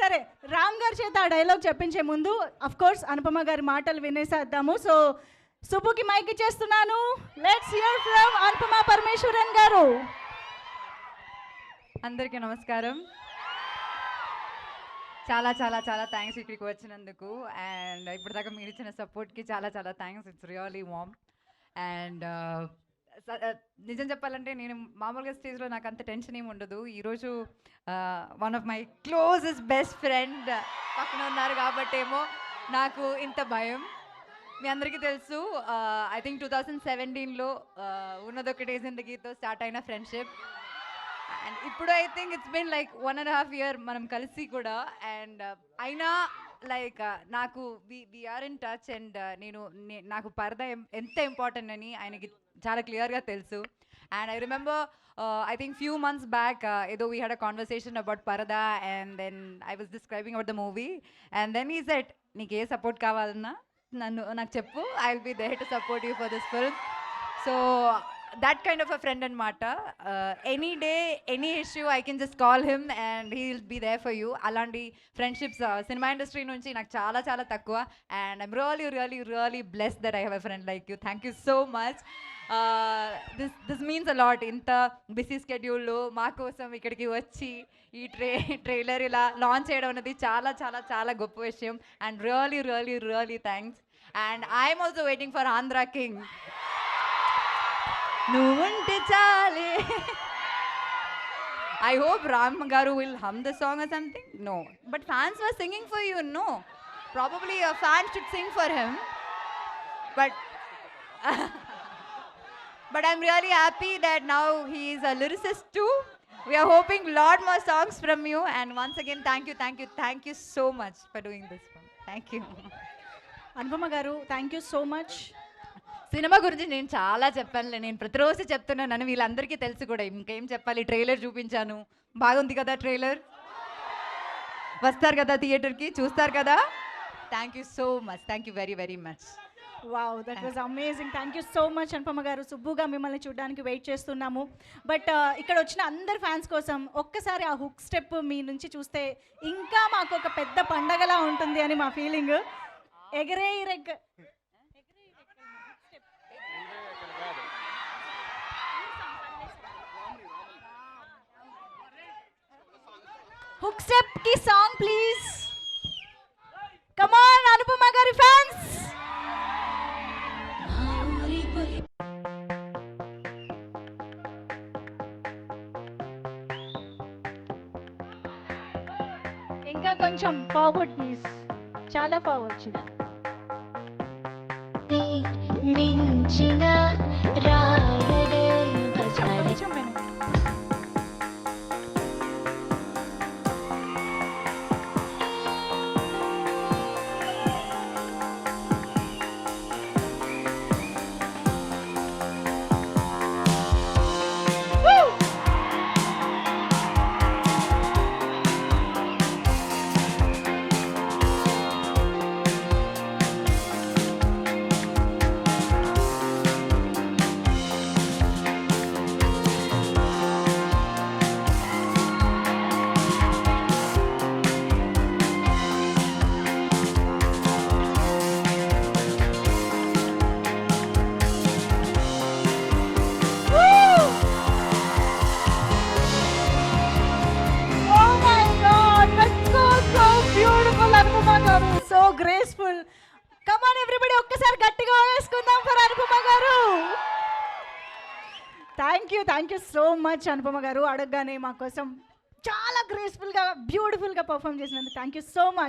సరే రామ్ గారి చేత ఆ డైలాగ్ చెప్పించే ముందు అఫ్ కోర్స్ అనుపమ గారి మాటలు వినేసేద్దాము. సో సుబ్బుకి మైక్ ఇచ్చేస్తున్నాను. Let's hear from Anupama Parameswaran గారు. అందరికీ నమస్కారం. చాలా చాలా చాలా థ్యాంక్స్ ఇక్కడికి వచ్చినందుకు. అండ్ ఇప్పటిదాకా మీరు ఇచ్చిన సపోర్ట్కి చాలా చాలా thanks it's really warm and నిజం చెప్పాలంటే నేను మామూలుగా స్టేజ్లో నాకు అంత టెన్షన్ ఏమి ఉండదు. ఈరోజు one of my closest best friend పక్కన ఉన్నారు కాబట్టేమో నాకు ఇంత భయం. మీ అందరికీ తెలుసు ఐ థింక్ టూ థౌజండ్ సెవెంటీన్లో ఉన్నదొకటే జిందగీతో స్టార్ట్ అయిన ఫ్రెండ్షిప్ అండ్ ఇప్పుడు I think it's been like one and half year మనం కలిసి కూడా అండ్ అయినా లైక్ నాకు we are in touch and నేను నాకు పరద ఎంత ఇంపార్టెంట్ అని ఆయనకి చాలా క్లియర్గా తెలుసు. And I remember I think few months back ఏదో we had a conversation about Paradha and then I was describing about the movie and then he said నీకు ఏ సపోర్ట్ కావాలన్నా నన్ను నాకు చెప్పు. I will be there to support you for this film so that kind of a friend అనమాట any day any issue I can just call him and he will be there for you అలాంటి friendships cinema industry నుంచి నాకు చాలా చాలా తక్కువ. And I'm really really really bless that I have a friend like you thank you so much this this means a lot ఇంత busy స్కెడ్యూల్లో మా కోసం ఇక్కడికి వచ్చి ఈ ట్రే ట్రైలర్ ఇలా లాంచ్ చేయడం అనేది చాలా చాలా చాలా గొప్ప విషయం. And really really really thanks and I'm also waiting for Andhra King నువ్వుంటే చాలే ఐ హోప్ రామ్ గారు will hum the song or something no but fans were singing for you no probably fan should sing for him but but I'm really happy that now he is a lyricist too. We are hoping lot more songs from you. And once again, thank you, thank you, thank you so much for doing this one. Thank you. Anupama గారు thank you so much cinema గురించి నేను చాలా చెప్పానులే. నేను ప్రతిరోజు చెప్తున్నాను వీళ్ళందరికీ తెలుసు కూడా. ఇంకేం చెప్పాలి? ట్రైలర్ చూపించాను. బాగుంది కదా ట్రైలర్? వస్తారు కదా థియేటర్కి? చూస్తారు కదా? Thank you so much thank you very very much wow that was amazing thank you so much Anupama గారు. సుబ్బుగా మిమ్మల్ని చూడడానికి వెయిట్ చేస్తున్నాము. బట్ ఇక్కడ వచ్చిన అందరి ఫ్యాన్స్ కోసం ఒక్కసారి ఆ హుక్ స్టెప్ మీ నుంచి చూస్తే ఇంకా మాకు ఒక పెద్ద పండగలా ఉంటుంది అని మా ఫీలింగ్ ఎగరే రెగ్ hook స్టెప్కి song please come on Anupama గారి ఫ్యాన్స్ ఇంకా కొంచెం ఫార్వర్డ్ ప్లీజ్ చాలా ఫార్వర్డ్ మించిన రాయడే గ్రేస్ఫుల్ కమాన్ ఎవ్రీబడి ఒక్కసారి గట్టిగా వేసుకుందాం ఫర్ అనుపమ గారు. Thank you thank you so much Anupama గారు. అడగగానే మా కోసం చాలా గ్రేస్ఫుల్గా బ్యూటిఫుల్గా పర్ఫామ్ చేసినందుకు థ్యాంక్ యూ సో మచ్